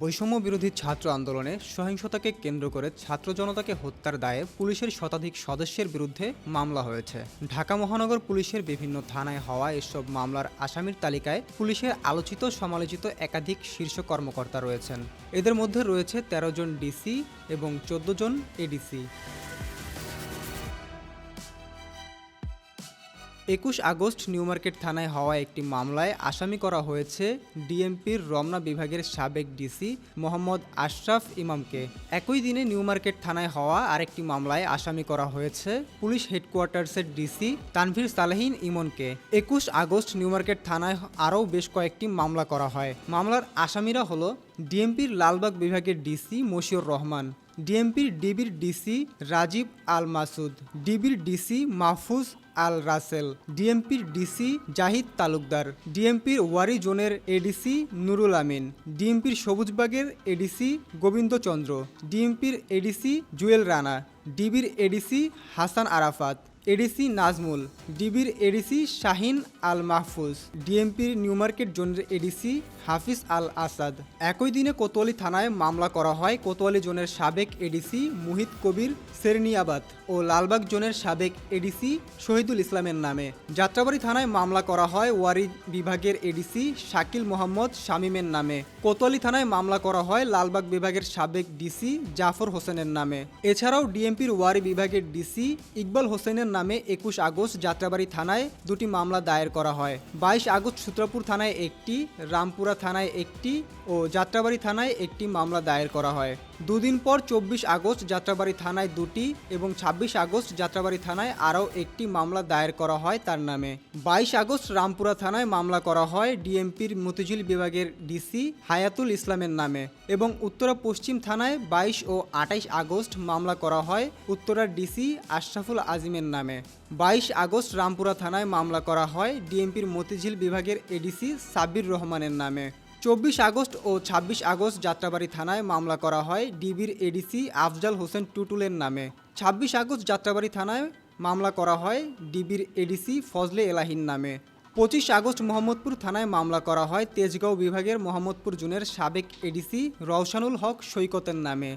বৈষম্য বিরোধী ছাত্র আন্দোলনে সহিংসতাকে কেন্দ্র করে ছাত্র জনতাকে হত্যার দায়ে পুলিশের শতাধিক সদস্যের বিরুদ্ধে মামলা হয়েছে। ঢাকা মহানগর পুলিশের বিভিন্ন থানায় হওয়া এসব মামলার আসামির তালিকায় পুলিশের আলোচিত সমালোচিত একাধিক শীর্ষ কর্মকর্তা রয়েছেন। এদের মধ্যে রয়েছে ১৩ জন ডিসি এবং চোদ্দ জন এডিসি। একুশ আগস্ট নিউ মার্কেট থানায় হওয়া একটি মামলায় আসামি করা হয়েছে ডিএমপির রমনা বিভাগের সাবেক ডিসি মোহাম্মদ আশরাফ ইমামকে। একই দিনে নিউ মার্কেট থানায় হওয়া আরেকটি মামলায় আসামি করা হয়েছে পুলিশ হেডকোয়ার্টার্সের ডিসি তানভীর সালাহিন ইমনকে। একুশ আগস্ট নিউ মার্কেট থানায় আরও বেশ কয়েকটি মামলা করা হয়। মামলার আসামিরা হলো ডিএমপির লালবাগ বিভাগের ডিসি মশিউর রহমান, ডিএমপির ডিবির ডিসি রাজীব আল মাসুদ, ডিবির ডিসি মাহফুজ আল রাসেল, ডিএমপির ডিসি জাহিদ তালুকদার, ডিএমপির ওয়ারি জোনের এডিসি নুরুল আমিন, ডিএমপির সবুজবাগের এডিসি গোবিন্দচন্দ্র, ডিএমপির এডিসি জুয়েল রানা, ডিবির এডিসি হাসান আরাফাত এডিসি নাজমুল, ডিবির এডিসি শাহিন আল মাহফুজ ডিএমপির নিউ মার্কেট জোনের এডিসি হাফিজ আল আসাদ একই দিনে কোতোয়ালি থানায় মামলা করা হয় কোতোয়ালি জোনের সাবেক এডিসি মুহিত কবির সেরনিয়াবাদ ও লালবাগ জোনের সাবেক এডিসি শহীদুল ইসলামের নামে। যাত্রাবাড়ি থানায় মামলা করা হয় ওয়ারি বিভাগের এডিসি শাকিল মোহাম্মদ শামীমের নামে। কোতোয়ালি থানায় মামলা করা হয় লালবাগ বিভাগের সাবেক ডিসি জাফর হোসেনের নামে। এছাড়াও ডিএমপির ওয়ারি বিভাগের ডিসি ইকবাল হোসেনের নামে একুশ আগস্ট যাত্রাবাড়ি থানায় দুটি মামলা দায়ের করা হয়। বাইশ আগস্ট সূত্রপুর থানায় একটি, রামপুরা থানায় একটি ও যাত্রাবাড়ি থানায় একটি মামলা দায়ের করা হয়। দুদিন পর চব্বিশ আগস্ট যাত্রাবাড়ি থানায় দুটি এবং ছাব্বিশ আগস্ট যাত্রাবাড়ি থানায় আরও একটি মামলা দায়ের করা হয় তার নামে। বাইশ আগস্ট রামপুরা থানায় মামলা করা হয় ডিএমপির মতিঝিল বিভাগের ডিসি হায়াতুল ইসলামের নামে এবং উত্তরা পশ্চিম থানায় বাইশ ও আঠাইশ আগস্ট মামলা করা হয় উত্তরার ডিসি আশরাফুল আজিমের নামে। বাইশ আগস্ট রামপুরা থানায় মামলা করা হয় ডিএমপির মতিঝিল বিভাগের এডিসি সাব্বির রহমানের নামে। চব্বিশ আগস্ট ও ছাব্বিশ আগস্ট যাত্রাবাড়ি থানায় মামলা করা হয় ডিবির এডিসি আফজাল হোসেন টুটুলের নামে। ছাব্বিশ আগস্ট যাত্রাবাড়ি থানায় মামলা করা হয় ডিবির এডিসি ফজলে এলাহিন নামে। পঁচিশ আগস্ট মোহাম্মদপুর থানায় মামলা করা হয় তেজগাঁও বিভাগের মোহাম্মদপুর জুনের সাবেক এডিসি রওশানুল হক সৈকতের নামে।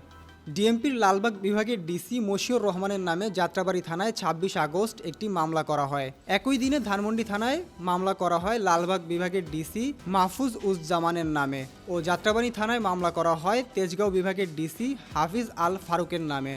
ডিএমপির লালবাগ বিভাগের ডিসি মশিউর রহমানের নামে যাত্রাবাড়ি থানায় ছাব্বিশ আগস্ট একটি মামলা করা হয়। একই দিনে ধানমন্ডি থানায় মামলা করা হয় লালবাগ বিভাগের ডিসি মাহফুজ উজ্জামানের নামে ও যাত্রাবাড়ি থানায় মামলা করা হয় তেজগাঁও বিভাগের ডিসি হাফিজ আল ফারুকের নামে।